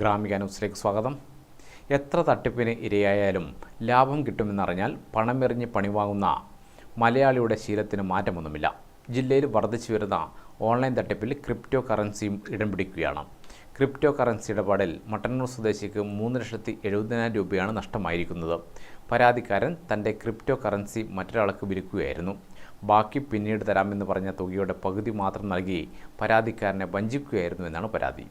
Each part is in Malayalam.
ഗ്രാമിക ന്യൂസിലേക്ക് സ്വാഗതം. എത്ര തട്ടിപ്പിന് ഇരയായാലും ലാഭം കിട്ടുമെന്നറിഞ്ഞാൽ പണമെറിഞ്ഞ് പണിവാങ്ങുന്ന മലയാളിയുടെ ശീലത്തിന് മാറ്റമൊന്നുമില്ല. ജില്ലയിൽ വർദ്ധിച്ചു വരുന്ന ഓൺലൈൻ തട്ടിപ്പിൽ ക്രിപ്റ്റോ കറൻസിയും ഇടം പിടിക്കുകയാണ് ക്രിപ്റ്റോ കറൻസി ഇടപാടിൽ മട്ടന്നൂർ സ്വദേശിക്ക് മൂന്ന് ലക്ഷത്തി എഴുപതിനായിരം രൂപയാണ് നഷ്ടമായിരിക്കുന്നത്. പരാതിക്കാരൻ തന്റെ ക്രിപ്റ്റോ കറൻസി മറ്റൊരാൾക്ക് വിൽക്കുകയായിരുന്നു. ബാക്കി പിന്നീട് തരാമെന്ന് പറഞ്ഞ തുകയുടെ പകുതി മാത്രം നൽകി പരാതിക്കാരനെ വഞ്ചിക്കുകയായിരുന്നു എന്നാണ് പരാതി.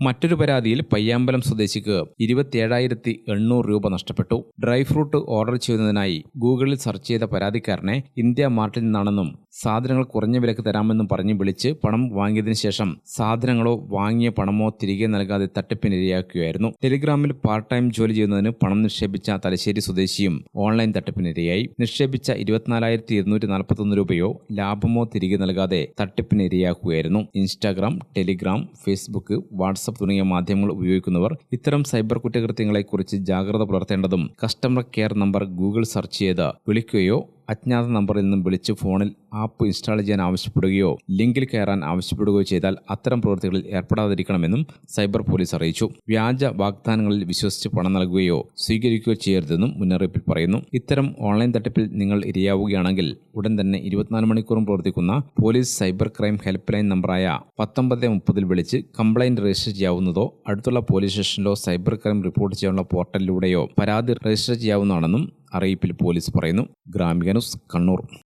മറ്റൊരു പരാതിയിൽ പയ്യാമ്പലം സ്വദേശിക്ക് ഇരുപത്തിയേഴായിരത്തി എണ്ണൂറ് രൂപ നഷ്ടപ്പെട്ടു. ഡ്രൈ ഫ്രൂട്ട് ഓർഡർ ചെയ്യുന്നതിനായി ഗൂഗിളിൽ സെർച്ച് ചെയ്ത പരാതിക്കാരനെ ഇന്ത്യ മാർട്ടിൽ നിന്നാണെന്നും സാധനങ്ങൾ കുറഞ്ഞ വിലക്ക് തരാമെന്ന് പറഞ്ഞ് വിളിച്ച് പണം വാങ്ങിയതിനു ശേഷം സാധനങ്ങളോ വാങ്ങിയ പണമോ തിരികെ നൽകാതെ തട്ടിപ്പിനിരയാക്കുകയായിരുന്നു. ടെലിഗ്രാമിൽ പാർട്ട് ടൈം ജോലി ചെയ്യുന്നതിന് പണം നിക്ഷേപിച്ച തലശ്ശേരി സ്വദേശിയും ഓൺലൈൻ തട്ടിപ്പിനിരയായി. നിക്ഷേപിച്ച ഇരുപത്തിനാലായിരത്തി ഇരുന്നൂറ്റി നാൽപ്പത്തൊന്ന് രൂപയോ ലാഭമോ തിരികെ നൽകാതെ തട്ടിപ്പിനിരയാക്കുകയായിരുന്നു. ഇൻസ്റ്റാഗ്രാം ടെലിഗ്രാം ഫേസ്ബുക്ക് വാട്സപ്പ് തുടങ്ങിയ മാധ്യമങ്ങൾ ഉപയോഗിക്കുന്നവർ ഇത്തരം സൈബർ കുറ്റകൃത്യങ്ങളെക്കുറിച്ച് ജാഗ്രത പുലർത്തേണ്ടതും customer care number Google search ചെയ്ത് വിളിക്കുകയോ അജ്ഞാത നമ്പറിൽ നിന്നും വിളിച്ച് ഫോണിൽ ആപ്പ് ഇൻസ്റ്റാൾ ചെയ്യാൻ ആവശ്യപ്പെടുകയോ ലിങ്കിൽ കയറാൻ ആവശ്യപ്പെടുകയോ ചെയ്താൽ അത്തരം പ്രവൃത്തികളിൽ ഏർപ്പെടാതിരിക്കണമെന്നും സൈബർ പോലീസ് അറിയിച്ചു. വ്യാജ വാഗ്ദാനങ്ങളിൽ വിശ്വസിച്ച് പണം നൽകുകയോ സ്വീകരിക്കുകയോ ചെയ്യരുതെന്നും മുന്നറിയിപ്പിൽ പറയുന്നു. ഇത്തരം ഓൺലൈൻ തട്ടിപ്പിൽ നിങ്ങൾ ഇരയാവുകയാണെങ്കിൽ ഉടൻ തന്നെ ഇരുപത്തിനാല് മണിക്കൂറും പ്രവർത്തിക്കുന്ന police cyber crime help line നമ്പറായ പത്തൊമ്പത് മുപ്പതിൽ വിളിച്ച് കംപ്ലൈന്റ് രജിസ്റ്റർ ചെയ്യാവുന്നതോ അടുത്തുള്ള പോലീസ് സ്റ്റേഷനിലോ സൈബർ ക്രൈം റിപ്പോർട്ട് ചെയ്യാനുള്ള പോർട്ടലിലൂടെയോ പരാതി രജിസ്റ്റർ ചെയ്യാവുന്നതാണെന്നും അറിയിപ്പിൽ പോലീസ് പറയുന്നു. ഗ്രാമികനുസ് കണ്ണൂർ.